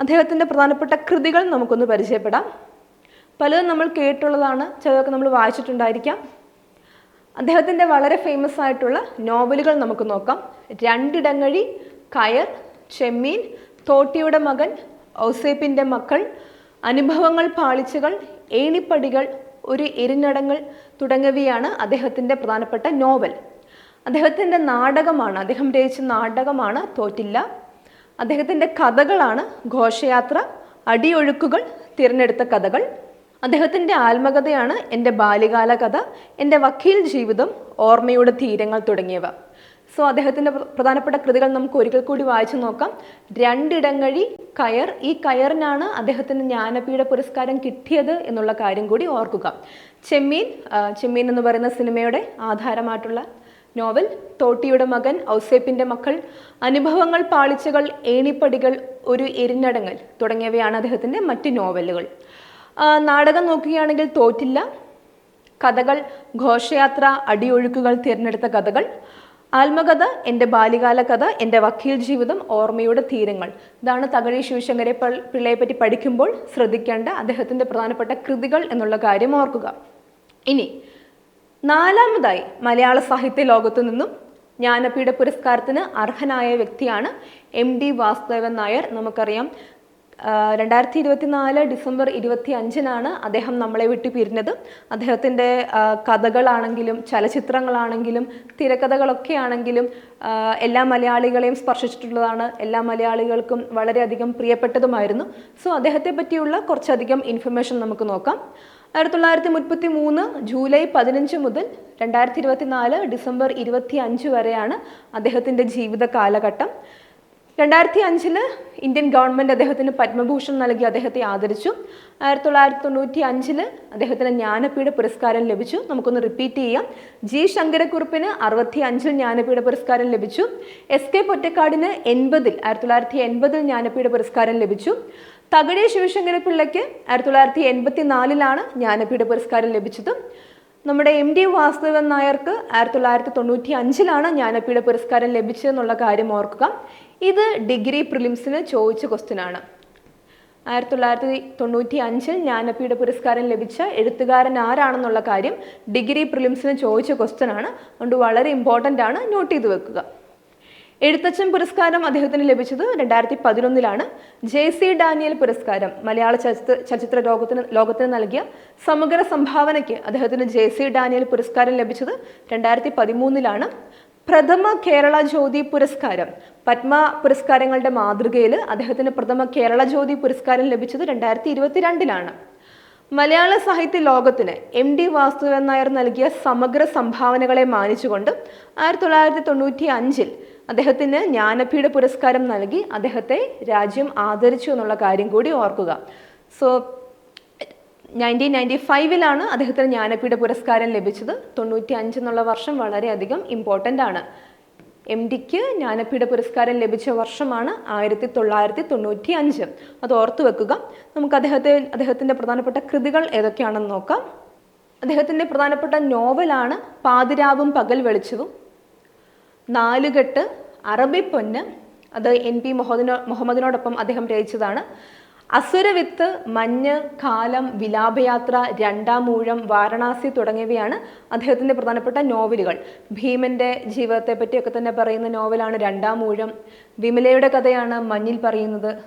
അദ്ദേഹത്തിന്റെ പ്രധാനപ്പെട്ട കൃതികൾ നമുക്കൊന്ന് പരിചയപ്പെടാം. പലതും നമ്മൾ കേട്ടുള്ളതാണ് ചിലതൊക്കെ നമ്മൾ വായിച്ചിട്ടുണ്ടായിരിക്കാം. അദ്ദേഹത്തിന്റെ വളരെ ഫേമസ് ആയിട്ടുള്ള നോവലുകൾ നമുക്ക് നോക്കാം. രണ്ടിടങ്ങഴി കയർ ചെമ്മീൻ തോട്ടിയുടെ മകൻ ഔസേപ്പിന്റെ മക്കൾ അനുഭവങ്ങൾ പാളിച്ചകൾ ഏണിപ്പടികൾ ഒരു എരിഞ്ഞടങ്ങൾ തുടങ്ങിയവയാണ് അദ്ദേഹത്തിന്റെ പ്രധാനപ്പെട്ട നോവൽ. അദ്ദേഹത്തിന്റെ നാടകമാണ് അദ്ദേഹം രചിച്ച നാടകമാണ് തോറ്റില്ല. അദ്ദേഹത്തിന്റെ കഥകളാണ് ഘോഷയാത്ര അടിയൊഴുക്കുകൾ തിരഞ്ഞെടുത്ത കഥകൾ. അദ്ദേഹത്തിന്റെ ആത്മകഥയാണ് എന്റെ ബാല്യകാല കഥ എന്റെ വക്കീൽ ജീവിതം ഓർമ്മയുടെ തീരങ്ങൾ തുടങ്ങിയവ. സോ അദ്ദേഹത്തിന്റെ പ്ര- പ്രധാനപ്പെട്ട കൃതികൾ നമുക്ക് ഒരിക്കൽ കൂടി വായിച്ചു നോക്കാം. രണ്ടിടങ്ങഴി കയർ. ഈ കയറിനാണ് അദ്ദേഹത്തിന് ജ്ഞാനപീഠ പുരസ്കാരം കിട്ടിയത് എന്നുള്ള കാര്യം കൂടി ഓർക്കുക. ചെമ്മീൻ ചെമ്മീൻ എന്ന് പറയുന്ന സിനിമയുടെ ആധാരമായിട്ടുള്ള നോവൽ. തോട്ടിയുടെ മകൻ ഔസേപ്പിന്റെ മക്കൾ. അനുഭവങ്ങൾ പാളിച്ചകൾ ഏണിപ്പടികൾ ഒരു എരിഞ്ഞടങ്ങൽ തുടങ്ങിയവയാണ് അദ്ദേഹത്തിന്റെ മറ്റ് നോവലുകൾ. നാടകം നോക്കുകയാണെങ്കിൽ തോറ്റില്ല. കഥകൾ ഘോഷയാത്ര അടിയൊഴുക്കുകൾ തിരഞ്ഞെടുത്ത കഥകൾ. ആത്മകഥ എന്റെ ബാല്യകാല കഥ എന്റെ വക്കീൽ ജീവിതം ഓർമ്മയുടെ തീരങ്ങൾ. ഇതാണ് തകഴി ശിവശങ്കരെ പിള്ളയെപ്പറ്റി പിള്ളയെ പറ്റി പഠിക്കുമ്പോൾ ശ്രദ്ധിക്കേണ്ട അദ്ദേഹത്തിന്റെ പ്രധാനപ്പെട്ട കൃതികൾ എന്നുള്ള കാര്യം ഓർക്കുക. ഇനി നാലാമതായി മലയാള സാഹിത്യ ലോകത്തു നിന്നും ജ്ഞാനപീഠ പുരസ്കാരത്തിന് അർഹനായ വ്യക്തിയാണ് എം ഡി വാസുദേവൻ നായർ. നമുക്കറിയാം രണ്ടായിരത്തി ഇരുപത്തി നാല് ഡിസംബർ ഇരുപത്തി അഞ്ചിനാണ് അദ്ദേഹം നമ്മളെ വിട്ട് പിരിഞ്ഞത്. അദ്ദേഹത്തിന്റെ കഥകളാണെങ്കിലും ചലച്ചിത്രങ്ങളാണെങ്കിലും തിരക്കഥകളൊക്കെ ആണെങ്കിലും എല്ലാ മലയാളികളെയും സ്പർശിച്ചിട്ടുള്ളതാണ്. എല്ലാ മലയാളികൾക്കും വളരെയധികം പ്രിയപ്പെട്ടതുമായിരുന്നു. സോ അദ്ദേഹത്തെ പറ്റിയുള്ള കുറച്ചധികം ഇൻഫർമേഷൻ നമുക്ക് നോക്കാം. ആയിരത്തി തൊള്ളായിരത്തി മുപ്പത്തി മൂന്ന് ജൂലൈ പതിനഞ്ച് മുതൽ രണ്ടായിരത്തി ഇരുപത്തി നാല് ഡിസംബർ ഇരുപത്തി അഞ്ച് വരെയാണ് അദ്ദേഹത്തിന്റെ ജീവിത കാലഘട്ടം രണ്ടായിരത്തി അഞ്ചിൽ ഇന്ത്യൻ ഗവൺമെന്റ് അദ്ദേഹത്തിന് പത്മഭൂഷൺ നൽകി അദ്ദേഹത്തെ ആദരിച്ചു. ആയിരത്തി തൊള്ളായിരത്തി തൊണ്ണൂറ്റി അഞ്ചിൽ അദ്ദേഹത്തിന് ജ്ഞാനപീഠ പുരസ്കാരം ലഭിച്ചു. നമുക്കൊന്ന് റിപ്പീറ്റ് ചെയ്യാം. ജി ശങ്കരക്കുറുപ്പിന് അറുപത്തി അഞ്ചിൽ ജ്ഞാനപീഠ പുരസ്കാരം ലഭിച്ചു. എസ് കെ പൊറ്റക്കാടിന് എൺപതിൽ ആയിരത്തി തൊള്ളായിരത്തി എൺപതിൽ ജ്ഞാനപീഠ പുരസ്കാരം ലഭിച്ചു. തകഴി ശിവശങ്കര പിള്ളയ്ക്ക് ആയിരത്തി തൊള്ളായിരത്തി എൺപത്തി നാലിലാണ് ജ്ഞാനപീഠ പുരസ്കാരം ലഭിച്ചത്. നമ്മുടെ എം ഡി വാസുദേവൻ നായർക്ക് ആയിരത്തി തൊള്ളായിരത്തി തൊണ്ണൂറ്റി അഞ്ചിലാണ് ജ്ഞാനപീഠ പുരസ്കാരം ലഭിച്ചതെന്നുള്ള കാര്യം ഓർക്കുക. ഇത് ഡിഗ്രി പ്രിലിംസിന് ചോദിച്ച ക്വസ്റ്റ്യൻ ആണ്. ആയിരത്തി തൊള്ളായിരത്തി തൊണ്ണൂറ്റി അഞ്ചിൽ ജ്ഞാനപീഠ പുരസ്കാരം ലഭിച്ച എഴുത്തുകാരൻ ആരാണെന്നുള്ള കാര്യം ഡിഗ്രി പ്രിലിംസിന് ചോദിച്ച ക്വസ്റ്റ്യൻ ആണ്. അതുകൊണ്ട് വളരെ ഇമ്പോർട്ടന്റ് ആണ്. നോട്ട് ചെയ്ത് വെക്കുക. എഴുത്തച്ഛൻ പുരസ്കാരം അദ്ദേഹത്തിന് ലഭിച്ചത് രണ്ടായിരത്തി പതിനൊന്നിലാണ് ജെ സി ഡാനിയൽ പുരസ്കാരം മലയാള ചലച്ചിത്ര ചലച്ചിത്ര ലോകത്തിന് ലോകത്തിന് നൽകിയ സമഗ്ര സംഭാവനയ്ക്ക് അദ്ദേഹത്തിന് ജെ സി ഡാനിയൽ പുരസ്കാരം ലഭിച്ചത് രണ്ടായിരത്തി പതിമൂന്നിലാണ് പ്രഥമ കേരള ജ്യോതി പുരസ്കാരം പത്മ പുരസ്കാരങ്ങളുടെ മാതൃകയിൽ അദ്ദേഹത്തിന് പ്രഥമ കേരള ജ്യോതി പുരസ്കാരം ലഭിച്ചത് രണ്ടായിരത്തി ഇരുപത്തിരണ്ടിലാണ് മലയാള സാഹിത്യ ലോകത്തിന് എം ഡി വാസുദേവൻ നായർ നൽകിയ സമഗ്ര സംഭാവനകളെ മാനിച്ചുകൊണ്ട് ആയിരത്തി തൊള്ളായിരത്തി തൊണ്ണൂറ്റി അഞ്ചിൽ അദ്ദേഹത്തിന് ജ്ഞാനപീഠ പുരസ്കാരം നൽകി അദ്ദേഹത്തെ രാജ്യം ആദരിച്ചു എന്നുള്ള കാര്യം കൂടി ഓർക്കുക. സോ നയന്റീൻ നയന്റി ഫൈവിലാണ് അദ്ദേഹത്തിന് ജ്ഞാനപീഠ പുരസ്കാരം ലഭിച്ചത്. തൊണ്ണൂറ്റി അഞ്ച് എന്നുള്ള വർഷം വളരെയധികം ഇമ്പോർട്ടന്റ് ആണ്. എം ഡിക്ക് ജ്ഞാനപീഠ പുരസ്കാരം ലഭിച്ച വർഷമാണ് ആയിരത്തി തൊള്ളായിരത്തി തൊണ്ണൂറ്റി അഞ്ച് അത് ഓർത്തു വെക്കുക. നമുക്ക് അദ്ദേഹത്തെ അദ്ദേഹത്തിന്റെ പ്രധാനപ്പെട്ട കൃതികൾ ഏതൊക്കെയാണെന്ന് നോക്കാം. അദ്ദേഹത്തിന്റെ പ്രധാനപ്പെട്ട നോവലാണ് പാതിരാവും പകൽ വെളിച്ചവും. നാലുകെട്ട് അറബി പൊന്ന് അത് എൻ പി മുഹമ്മദിനോ മുഹമ്മദിനോടൊപ്പം അദ്ദേഹം രചിച്ചതാണ്. അസുരവിത്ത് മഞ്ഞ് കാലം വിലാപയാത്ര രണ്ടാം ഊഴം വാരണാസി തുടങ്ങിയവയാണ് അദ്ദേഹത്തിന്റെ പ്രധാനപ്പെട്ട നോവലുകൾ. ഭീമന്റെ ജീവിതത്തെ പറ്റിയൊക്കെ തന്നെ പറയുന്ന നോവലാണ് രണ്ടാം ഊഴം. വിമലയുടെ കഥയാണ് മഞ്ഞിൽ പറയുന്നത്.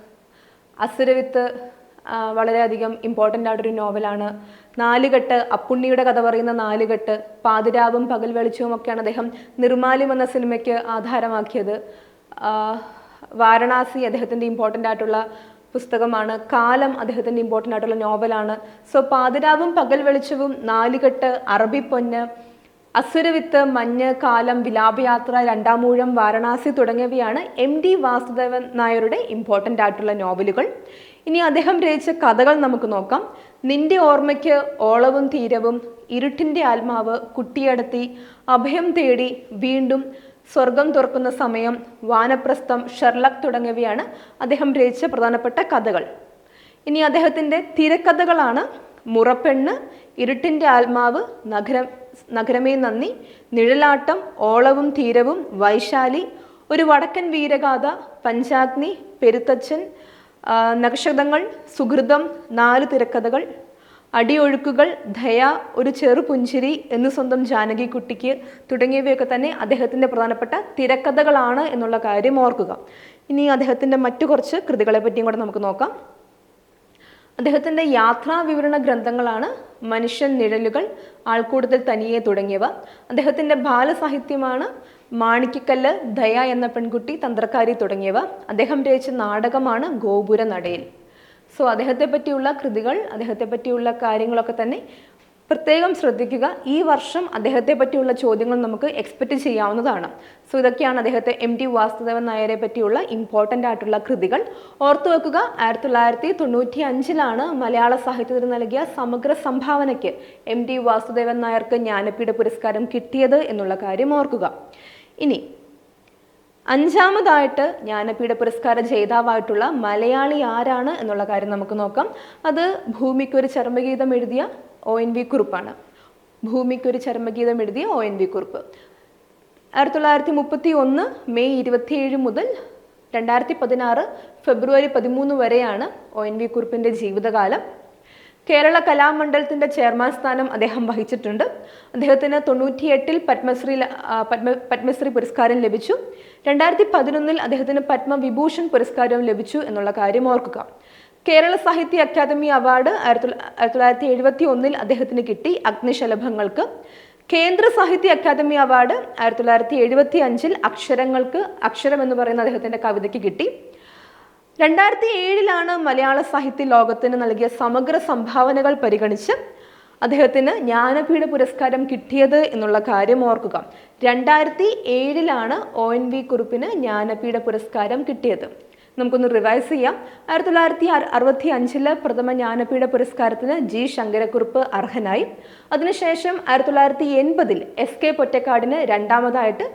അസുരവിത്ത് വളരെയധികം ഇമ്പോർട്ടന്റ് ആയിട്ടൊരു നോവലാണ്. നാലുകെട്ട് അപ്പുണ്ണിയുടെ കഥ പറയുന്ന നാലുകെട്ട് പാതിരാവും പകൽ വെളിച്ചവും ഒക്കെയാണ് അദ്ദേഹം നിർമാല്യം എന്ന സിനിമയ്ക്ക് ആധാരമാക്കിയത്. വാരണാസി അദ്ദേഹത്തിന്റെ ഇമ്പോർട്ടന്റ് ആയിട്ടുള്ള പുസ്തകമാണ്. കാലം അദ്ദേഹത്തിന്റെ ഇമ്പോർട്ടന്റ് ആയിട്ടുള്ള നോവലാണ്. സോ പാതിരാവും പകൽ വെളിച്ചവും നാലുകെട്ട് അറബി പൊന്ന് അസുരവിത്ത് മഞ്ഞ് കാലം വിലാപയാത്ര രണ്ടാമൂഴം വാരണാസി തുടങ്ങിയവയാണ് എം ഡി വാസുദേവൻ നായരുടെ ഇമ്പോർട്ടന്റ് ആയിട്ടുള്ള നോവലുകൾ. ഇനി അദ്ദേഹം രചിച്ച കഥകൾ നമുക്ക് നോക്കാം. നിന്റെ ഓർമ്മയ്ക്ക് ഓളവും തീരവും ഇരുട്ടിന്റെ ആത്മാവ് കുട്ടിയടത്തി അഭയം തേടി വീണ്ടും സ്വർഗം തുറക്കുന്ന സമയം വാനപ്രസ്ഥം ഷെർലക് തുടങ്ങിയവയാണ് അദ്ദേഹം രചിച്ച പ്രധാനപ്പെട്ട കഥകൾ. ഇനി അദ്ദേഹത്തിന്റെ തിരക്കഥകളാണ്. മുറപ്പെണ്ണ് ഇരുട്ടിന്റെ ആത്മാവ് നഗരം നഗരമേ നന്ദി നിഴലാട്ടം ഓളവും തീരവും വൈശാലി ഒരു വടക്കൻ വീരഗാഥ പഞ്ചാഗ്നി പെരുത്തച്ഛൻ നക്ഷതങ്ങൾ സുഹൃതം നാല് തിരക്കഥകൾ അടിയൊഴുക്കുകൾ ദയ ഒരു ചെറു പുഞ്ചിരി എന്ന് സ്വന്തം ജാനകിക്കുട്ടിക്ക് തുടങ്ങിയവയൊക്കെ തന്നെ അദ്ദേഹത്തിന്റെ പ്രധാനപ്പെട്ട തിരക്കഥകളാണ് എന്നുള്ള കാര്യം ഓർക്കുക. ഇനി അദ്ദേഹത്തിന്റെ മറ്റു കുറച്ച് കൃതികളെ പറ്റിയും കൂടെ നമുക്ക് നോക്കാം. അദ്ദേഹത്തിന്റെ യാത്രാ വിവരണ ഗ്രന്ഥങ്ങളാണ് മനുഷ്യൻ നിഴലുകൾ ആൾക്കൂടത്തിൽ തനിയെ തുടങ്ങിയവ. അദ്ദേഹത്തിന്റെ ബാലസാഹിത്യമാണ് മാണിക്കക്കല്ല് ദയ എന്ന പെൺകുട്ടി തന്ത്രക്കാരി തുടങ്ങിയവ. അദ്ദേഹം രചിച്ച നാടകമാണ് ഗോപുര നടയിൽ സോ അദ്ദേഹത്തെ പറ്റിയുള്ള കൃതികൾ അദ്ദേഹത്തെ പറ്റിയുള്ള കാര്യങ്ങളൊക്കെ തന്നെ പ്രത്യേകം ശ്രദ്ധിക്കുക. ഈ വർഷം അദ്ദേഹത്തെ പറ്റിയുള്ള ചോദ്യങ്ങൾ നമുക്ക് എക്സ്പെക്റ്റ് ചെയ്യാവുന്നതാണ്. സോ ഇതൊക്കെയാണ് അദ്ദേഹത്തെ എം ടി വാസുദേവൻ നായരെ പറ്റിയുള്ള ഇമ്പോർട്ടന്റ് ആയിട്ടുള്ള കൃതികൾ. ഓർത്തു വെക്കുക ആയിരത്തി തൊള്ളായിരത്തി തൊണ്ണൂറ്റി അഞ്ചിലാണ് മലയാള സാഹിത്യത്തിന് നൽകിയ സമഗ്ര സംഭാവനയ്ക്ക് എം ടി വാസുദേവൻ നായർക്ക് ജ്ഞാനപീഠ പുരസ്കാരം കിട്ടിയത് എന്നുള്ള കാര്യം ഓർക്കുക. ഇനി അഞ്ചാമതായിട്ട് ജ്ഞാനപീഠ പുരസ്കാര ജേതാവായിട്ടുള്ള മലയാളി ആരാണ് എന്നുള്ള കാര്യം നമുക്ക് നോക്കാം. അത് ഭൂമിക്കൊരു ചർമ്മഗീതം എഴുതിയ ഒ എൻ വി കുറുപ്പാണ്. ഭൂമിക്കൊരു ചർമ്മഗീതം എഴുതിയ ഒ എൻ വി കുറുപ്പ്. ആയിരത്തി തൊള്ളായിരത്തി മുപ്പത്തി ഒന്ന് മെയ് ഇരുപത്തിയേഴ് മുതൽ രണ്ടായിരത്തി പതിനാറ് ഫെബ്രുവരി പതിമൂന്ന് വരെയാണ് ഒ എൻ വി കുറുപ്പിന്റെ ജീവിതകാലം. കേരള കലാമണ്ഡലത്തിന്റെ ചെയർമാൻ സ്ഥാനം അദ്ദേഹം വഹിച്ചിട്ടുണ്ട്. അദ്ദേഹത്തിന് തൊണ്ണൂറ്റിയെട്ടിൽ പത്മശ്രീ പത്മ പത്മശ്രീ പുരസ്കാരം ലഭിച്ചു. രണ്ടായിരത്തി പതിനൊന്നിൽ അദ്ദേഹത്തിന് പത്മവിഭൂഷൺ പുരസ്കാരവും ലഭിച്ചു എന്നുള്ള കാര്യം ഓർക്കുക. കേരള സാഹിത്യ അക്കാദമി അവാർഡ് ആയിരത്തി തൊള്ള- ആയിരത്തി തൊള്ളായിരത്തി എഴുപത്തി ഒന്നിൽ അദ്ദേഹത്തിന് കിട്ടി അഗ്നിശലഭങ്ങൾക്ക്. കേന്ദ്ര സാഹിത്യ അക്കാദമി അവാർഡ് ആയിരത്തി തൊള്ളായിരത്തി എഴുപത്തി അഞ്ചിൽ അക്ഷരങ്ങൾക്ക് അക്ഷരം എന്ന് പറയുന്ന അദ്ദേഹത്തിന്റെ കവിതയ്ക്ക് കിട്ടി. രണ്ടായിരത്തി ഏഴിലാണ് മലയാള സാഹിത്യ ലോകത്തിന് നൽകിയ സമഗ്ര സംഭാവനകൾ പരിഗണിച്ച് അദ്ദേഹത്തിന് ജ്ഞാനപീഠ പുരസ്കാരം കിട്ടിയത് എന്നുള്ള കാര്യം ഓർക്കുക. രണ്ടായിരത്തി ഏഴിലാണ് ഒ എൻ വി കുറുപ്പിന് ജ്ഞാനപീഠ പുരസ്കാരം കിട്ടിയത്. നമുക്കൊന്ന് റിവൈസ് ചെയ്യാം. ആയിരത്തി തൊള്ളായിരത്തി അറുപത്തി അഞ്ചിൽ പ്രഥമ ജ്ഞാനപീഠ പുരസ്കാരത്തിന് ജി ശങ്കരക്കുറുപ്പ് അർഹനായി. അതിനുശേഷം ആയിരത്തി തൊള്ളായിരത്തി എൺപതിൽ എസ് കെ പൊറ്റക്കാടിന് രണ്ടാമതായിട്ട്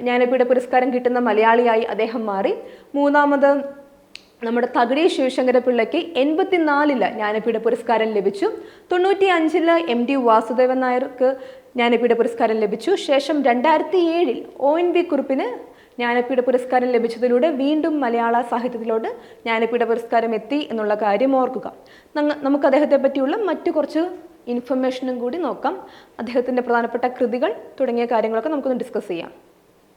ജ്ഞാനപീഠ പുരസ്കാരം കിട്ടുന്ന മലയാളിയായി അദ്ദേഹം മാറി. മൂന്നാമത് നമ്മുടെ തകഴി ശിവശങ്കര പിള്ളയ്ക്ക് എൺപത്തിനാലിൽ ജ്ഞാനപീഠ പുരസ്കാരം ലഭിച്ചു. തൊണ്ണൂറ്റി അഞ്ചിൽ എം ടി വാസുദേവൻ നായർക്ക് ജ്ഞാനപീഠ പുരസ്കാരം ലഭിച്ചു. ശേഷം രണ്ടായിരത്തി ഏഴിൽ ഒ എൻ വി കുറിപ്പിന് ജ്ഞാനപീഠ പുരസ്കാരം ലഭിച്ചതിലൂടെ വീണ്ടും മലയാള സാഹിത്യത്തിലോട്ട് ജ്ഞാനപീഠ പുരസ്കാരം എത്തി എന്നുള്ള കാര്യം ഓർക്കുക. നമുക്ക് അദ്ദേഹത്തെ പറ്റിയുള്ള മറ്റു കുറച്ച് ഇൻഫർമേഷനും കൂടി നോക്കാം. അദ്ദേഹത്തിന്റെ പ്രധാനപ്പെട്ട കൃതികൾ തുടങ്ങിയ കാര്യങ്ങളൊക്കെ നമുക്കൊന്ന് ഡിസ്കസ് ചെയ്യാം.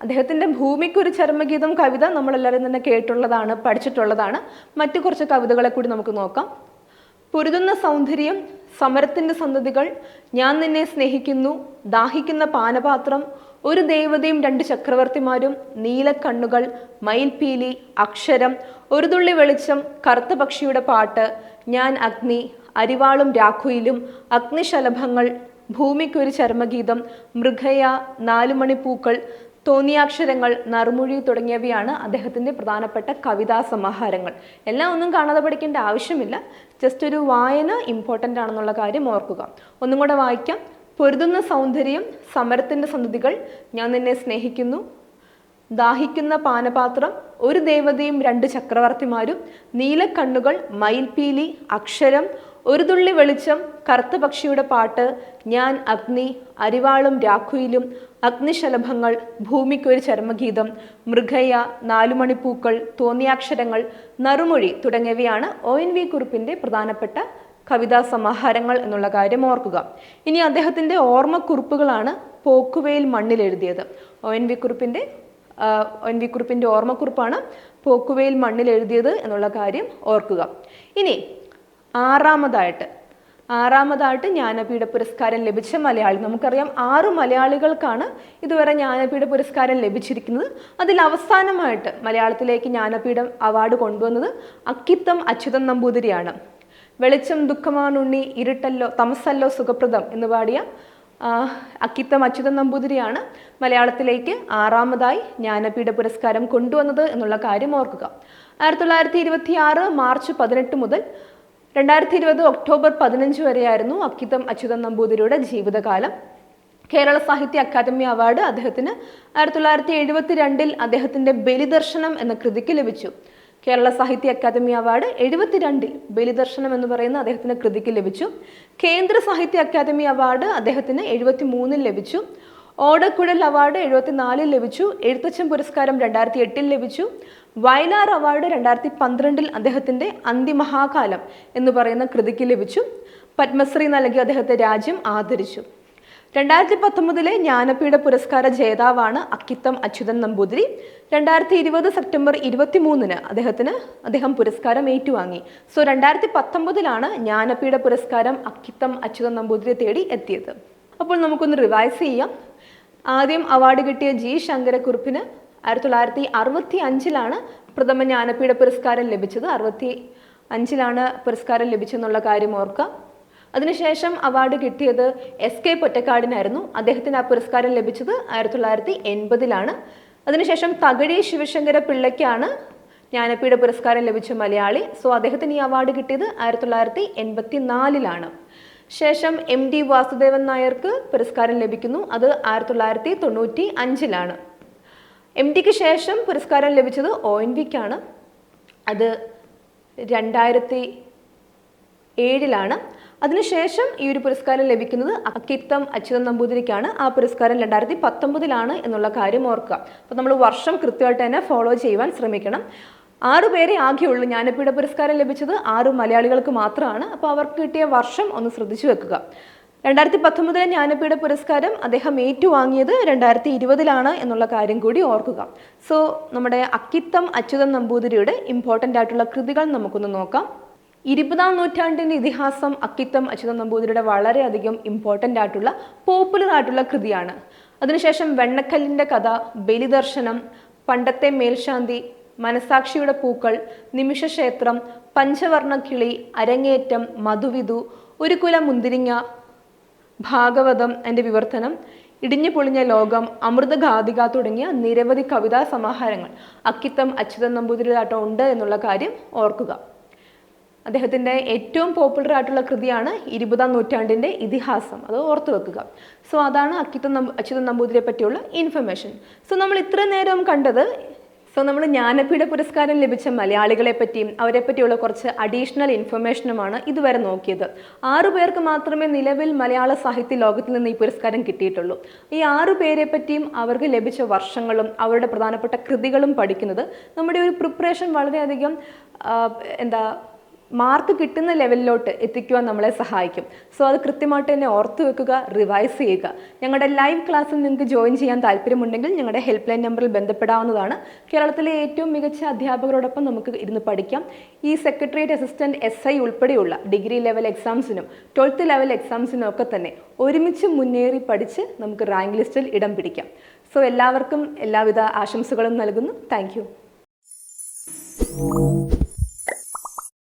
അദ്ദേഹത്തിന്റെ ഭൂമിക്കൊരു ചർമ്മഗീതം കവിത നമ്മളെല്ലാവരും തന്നെ കേട്ടുള്ളതാണ് പഠിച്ചിട്ടുള്ളതാണ്. മറ്റു കുറച്ച് കവിതകളെ കൂടി നമുക്ക് നോക്കാം. പൊരുതുന്ന സൗന്ദര്യം സമരത്തിന്റെ സന്തതികൾ ഞാൻ നിന്നെ സ്നേഹിക്കുന്നു ദാഹിക്കുന്ന പാനപാത്രം ഒരു ദേവതയും രണ്ട് ചക്രവർത്തിമാരും നീലക്കണ്ണുകൾ മയിൽപീലി അക്ഷരം ഒരു തുള്ളി വെളിച്ചം കറുത്ത പക്ഷിയുടെ പാട്ട് ഞാൻ അഗ്നി അരിവാളും രാഖുയിലും അഗ്നിശലഭങ്ങൾ ഭൂമിക്കൊരു ചർമ്മഗീതം മൃഗയ നാലുമണിപ്പൂക്കൾ തോന്നിയാക്ഷരങ്ങൾ നറുമൊഴി തുടങ്ങിയവയാണ് അദ്ദേഹത്തിന്റെ പ്രധാനപ്പെട്ട കവിതാ സമാഹാരങ്ങൾ. എല്ലാം ഒന്നും കാണാതെ പഠിക്കേണ്ട ആവശ്യമില്ല. ജസ്റ്റ് ഒരു വായന ഇമ്പോർട്ടന്റ് ആണെന്നുള്ള കാര്യം ഓർക്കുക. ഒന്നും കൂടെ വായിക്കാം. പൊരുതുന്ന സൗന്ദര്യം സമരത്തിന്റെ സന്തതികൾ ഞാൻ നിന്നെ സ്നേഹിക്കുന്നു. ദാഹിക്കുന്ന പാനപാത്രം ഒരു ദേവതയും രണ്ട് ചക്രവർത്തിമാരും നീലക്കണ്ണുകൾ മയിൽപീലി അക്ഷരം ഒരു തുള്ളി വെളിച്ചം കറുത്ത പക്ഷിയുടെ പാട്ട് ഞാൻ അഗ്നി അരിവാളും രാഖുയിലും അഗ്നിശലഭങ്ങൾ ഭൂമിക്കൊരു ചർമ്മഗീതം മൃഗയ നാലുമണിപ്പൂക്കൾ തോന്നിയാക്ഷരങ്ങൾ നറുമൊഴി തുടങ്ങിയവയാണ് ഒ എൻ വി കുറിപ്പിന്റെ പ്രധാനപ്പെട്ട കവിതാ സമാഹാരങ്ങൾ എന്നുള്ള കാര്യം ഓർക്കുക. ഇനി അദ്ദേഹത്തിന്റെ ഓർമ്മക്കുറിപ്പുകളാണ് പോക്കുവയിൽ മണ്ണിൽ എഴുതിയത് ഒ എൻ വി കുറിപ്പിന്റെ എൻ വി കുറിപ്പിന്റെ ഓർമ്മക്കുറിപ്പാണ് പോക്കുവയിൽ മണ്ണിൽ എഴുതിയത് എന്നുള്ള കാര്യം ഓർക്കുക. ഇനി ആറാമതായിട്ട് ആറാമതായിട്ട് ജ്ഞാനപീഠ പുരസ്കാരം ലഭിച്ച മലയാളി. നമുക്കറിയാം ആറ് മലയാളികൾക്കാണ് ഇതുവരെ ജ്ഞാനപീഠ പുരസ്കാരം ലഭിച്ചിരിക്കുന്നത്. അതിൽ അവസാനമായിട്ട് മലയാളത്തിലേക്ക് ജ്ഞാനപീഠം അവാർഡ് കൊണ്ടുവന്നത് അക്കിത്തം അച്യുതൻ നമ്പൂതിരിയാണ്. വെളിച്ചം ദുഃഖമാണുണ്ണി ഇരുട്ടല്ലോ തമസല്ലോ സുഖപ്രദം എന്ന് പാടിയ അക്കിത്തം അച്യുതൻ നമ്പൂതിരിയാണ് മലയാളത്തിലേക്ക് ആറാമതായി ജ്ഞാനപീഠ പുരസ്കാരം കൊണ്ടുവന്നത് എന്നുള്ള കാര്യം ഓർക്കുക. ആയിരത്തി തൊള്ളായിരത്തി ഇരുപത്തി ആറ് മാർച്ച് പതിനെട്ട് മുതൽ രണ്ടായിരത്തി ഇരുപത് ഒക്ടോബർ പതിനഞ്ച് വരെയായിരുന്നു അക്കിത്തം അച്യുതൻ നമ്പൂതിരിയുടെ ജീവിതകാലം. കേരള സാഹിത്യ അക്കാദമി അവാർഡ് അദ്ദേഹത്തിന് ആയിരത്തി തൊള്ളായിരത്തി എഴുപത്തി രണ്ടിൽ അദ്ദേഹത്തിന്റെ ബലിദർശനം എന്ന കൃതിക്ക് ലഭിച്ചു. കേരള സാഹിത്യ അക്കാദമി അവാർഡ് എഴുപത്തിരണ്ടിൽ ബലിദർശനം എന്ന് പറയുന്ന അദ്ദേഹത്തിന്റെ കൃതിക്ക് ലഭിച്ചു. കേന്ദ്ര സാഹിത്യ അക്കാദമി അവാർഡ് അദ്ദേഹത്തിന് എഴുപത്തി മൂന്നിൽ ലഭിച്ചു. ഓടക്കുഴൽ അവാർഡ് എഴുപത്തിനാലിൽ ലഭിച്ചു. എഴുത്തച്ഛൻ പുരസ്കാരം രണ്ടായിരത്തി എട്ടിൽ ലഭിച്ചു. വയലാർ അവാർഡ് രണ്ടായിരത്തി പന്ത്രണ്ടിൽ അദ്ദേഹത്തിന്റെ അന്തിമഹാകാലം എന്ന് പറയുന്ന കൃതിക്ക് ലഭിച്ചു. പത്മശ്രീ നൽകി അദ്ദേഹത്തെ രാജ്യം ആദരിച്ചു. രണ്ടായിരത്തി പത്തൊമ്പതിലെ ജ്ഞാനപീഠ പുരസ്കാര ജേതാവാണ് അക്കിത്തം അച്യുതൻ നമ്പൂതിരി. രണ്ടായിരത്തി ഇരുപത് സെപ്റ്റംബർ ഇരുപത്തി മൂന്നിന് അദ്ദേഹത്തിന് അദ്ദേഹം പുരസ്കാരം ഏറ്റുവാങ്ങി. സോ രണ്ടായിരത്തി പത്തൊമ്പതിലാണ് ജ്ഞാനപീഠ പുരസ്കാരം അക്കിത്തം അച്യുതൻ നമ്പൂതിരി തേടി എത്തിയത്. അപ്പോൾ നമുക്കൊന്ന് റിവൈസ് ചെയ്യാം. ആദ്യം അവാർഡ് കിട്ടിയ ജി ശങ്കരക്കുറുപ്പിന് ആയിരത്തി തൊള്ളായിരത്തി അറുപത്തി അഞ്ചിലാണ് പ്രഥമ ജ്ഞാനപീഠ പുരസ്കാരം ലഭിച്ചത്. അറുപത്തി അഞ്ചിലാണ് പുരസ്കാരം ലഭിച്ചെന്നുള്ള കാര്യം ഓർക്കുക അതിനുശേഷം അവാർഡ് കിട്ടിയത് എസ് കെ പൊറ്റക്കാടിനായിരുന്നു. അദ്ദേഹത്തിന് ആ പുരസ്കാരം ലഭിച്ചത് ആയിരത്തി തൊള്ളായിരത്തി എൺപതിലാണ് അതിനുശേഷം തകഴി ശിവശങ്കര പിള്ളയ്ക്കാണ് ജ്ഞാനപീഠ പുരസ്കാരം ലഭിച്ച മലയാളി. സോ അദ്ദേഹത്തിന് ഈ അവാർഡ് കിട്ടിയത് ആയിരത്തി തൊള്ളായിരത്തി എൺപത്തി നാലിലാണ് ശേഷം എം ഡി വാസുദേവൻ നായർക്ക് പുരസ്കാരം ലഭിക്കുന്നു. അത് ആയിരത്തി തൊള്ളായിരത്തി തൊണ്ണൂറ്റി അഞ്ചിലാണ് എം ഡിക്ക് ശേഷം പുരസ്കാരം ലഭിച്ചത് ഒ എൻ വിക്കാണ് അത് രണ്ടായിരത്തി ഏഴിലാണ് അതിനുശേഷം ഈ ഒരു പുരസ്കാരം ലഭിക്കുന്നത് അക്കിത്തം അച്യുതൻ നമ്പൂതിരിക്കാണ്. ആ പുരസ്കാരം രണ്ടായിരത്തി പത്തൊമ്പതിലാണ് എന്നുള്ള കാര്യം ഓർക്കുക. അപ്പോൾ നമ്മൾ വർഷം കൃത്യമായിട്ട് തന്നെ ഫോളോ ചെയ്യുവാൻ ശ്രമിക്കണം. ആറു പേരെ ആകെയുള്ളൂ ജ്ഞാനപീഠ പുരസ്കാരം ലഭിച്ചത്. ആറ് മലയാളികൾക്ക് മാത്രമാണ്. അപ്പോൾ അവർക്ക് കിട്ടിയ വർഷം ഒന്ന് ശ്രദ്ധിച്ചു വെക്കുക. രണ്ടായിരത്തി പത്തൊമ്പതിലെ ജ്ഞാനപീഠ പുരസ്കാരം അദ്ദേഹം ഏറ്റുവാങ്ങിയത് രണ്ടായിരത്തി ഇരുപതിലാണ് എന്നുള്ള കാര്യം കൂടി ഓർക്കുക. സോ നമ്മുടെ അക്കിത്തം അച്യുതൻ നമ്പൂതിരിയുടെ ഇമ്പോർട്ടന്റ് ആയിട്ടുള്ള കൃതികൾ നമുക്കൊന്ന് നോക്കാം. ഇരുപതാം നൂറ്റാണ്ടിന്റെ ഇതിഹാസം അക്കിത്തം അച്യുതൻ നമ്പൂതിരിയുടെ വളരെയധികം ഇമ്പോർട്ടന്റ് ആയിട്ടുള്ള പോപ്പുലർ ആയിട്ടുള്ള കൃതിയാണ്. അതിനുശേഷം വെണ്ണക്കല്ലിന്റെ കഥ ബലിദർശനം പണ്ടത്തെ മേൽശാന്തി മനസാക്ഷിയുടെ പൂക്കൾ നിമിഷക്ഷേത്രം പഞ്ചവർണക്കിളി അരങ്ങേറ്റം മധുവിധു ഒരു കുല മുന്തിരിങ്ങ ഭാഗവതം എന്റെ വിവർത്തനം ഇടിഞ്ഞു പൊളിഞ്ഞ ലോകം അമൃതഗാതിക തുടങ്ങിയ നിരവധി കവിതാ സമാഹാരങ്ങൾ. അക്കിത്തം അച്യുതൻ നമ്പൂതിരിലാട്ടം ഉണ്ട് എന്നുള്ള കാര്യം ഓർക്കുക. അദ്ദേഹത്തിന്റെ ഏറ്റവും പോപ്പുലർ ആയിട്ടുള്ള കൃതിയാണ് ഇരുപതാം നൂറ്റാണ്ടിന്റെ ഇതിഹാസം. അത് ഓർത്തു വെക്കുക. സോ അതാണ് അക്കിത്തം നമ്പൂ അച്യുതൻ നമ്പൂതിരിയെ പറ്റിയുള്ള ഇൻഫർമേഷൻ സോ നമ്മൾ ഇത്ര നേരം കണ്ടത് സോ നമ്മൾ ജ്ഞാനപീഠ പുരസ്കാരം ലഭിച്ച മലയാളികളെ പറ്റിയും അവരെ പറ്റിയുള്ള കുറച്ച് അഡീഷണൽ ഇൻഫർമേഷനുമാണ് ഇതുവരെ നോക്കിയത്. ആറു പേർക്ക് മാത്രമേ നിലവിൽ മലയാള സാഹിത്യ ലോകത്തിൽ നിന്ന് ഈ പുരസ്കാരം കിട്ടിയിട്ടുള്ളൂ. ഈ ആറു പേരെ പറ്റിയും അവർക്ക് ലഭിച്ച വർഷങ്ങളും അവരുടെ പ്രധാനപ്പെട്ട കൃതികളും പഠിക്കുന്നത് നമ്മുടെ ഒരു പ്രിപ്പറേഷൻ വളരെയധികം എന്താ മാർക്ക് കിട്ടുന്ന ലെവലിലോട്ട് എത്തിക്കുവാൻ നമ്മളെ സഹായിക്കും. സോ അത് കൃത്യമായിട്ട് തന്നെ ഓർത്ത് വെക്കുക റിവൈസ് ചെയ്യുക. ഞങ്ങളുടെ ലൈവ് ക്ലാസ്സിൽ നിങ്ങൾക്ക് ജോയിൻ ചെയ്യാൻ താല്പര്യമുണ്ടെങ്കിൽ ഞങ്ങളുടെ ഹെൽപ്പ് ലൈൻ നമ്പറിൽ ബന്ധപ്പെടാവുന്നതാണ്. കേരളത്തിലെ ഏറ്റവും മികച്ച അധ്യാപകരോടൊപ്പം നമുക്ക് ഇരുന്ന് പഠിക്കാം. ഈ സെക്രട്ടേറിയറ്റ് അസിസ്റ്റന്റ് എസ് ഐ ഉൾപ്പെടെയുള്ള ഡിഗ്രി ലെവൽ എക്സാംസിനും ട്വൽത്ത് ലെവൽ എക്സാംസിനും ഒക്കെ തന്നെ ഒരുമിച്ച് മുന്നേറി പഠിച്ച് നമുക്ക് റാങ്ക് ലിസ്റ്റിൽ ഇടം പിടിക്കാം. സോ എല്ലാവർക്കും എല്ലാവിധ ആശംസകളും നൽകുന്നു. താങ്ക്